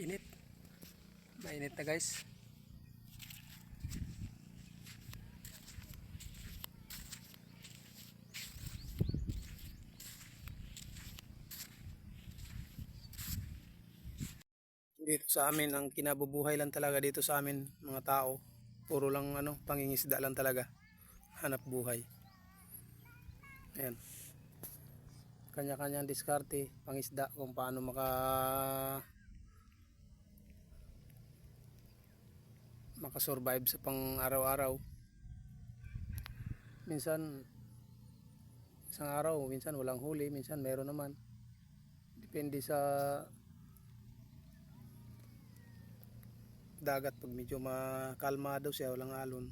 Init. Mainit na guys. Dito sa amin, ang kinabubuhay lang talaga dito sa amin, mga tao. Puro lang ano, pangingisda lang talaga. Hanap buhay. Ayan. Kanya-kanyang diskarte, pangisda, kung paano maka makasurvive sa pang araw-araw. Minsan, isang araw, minsan walang huli, minsan meron naman. Depende sa dagat pag medyo makalmado siya, walang alon.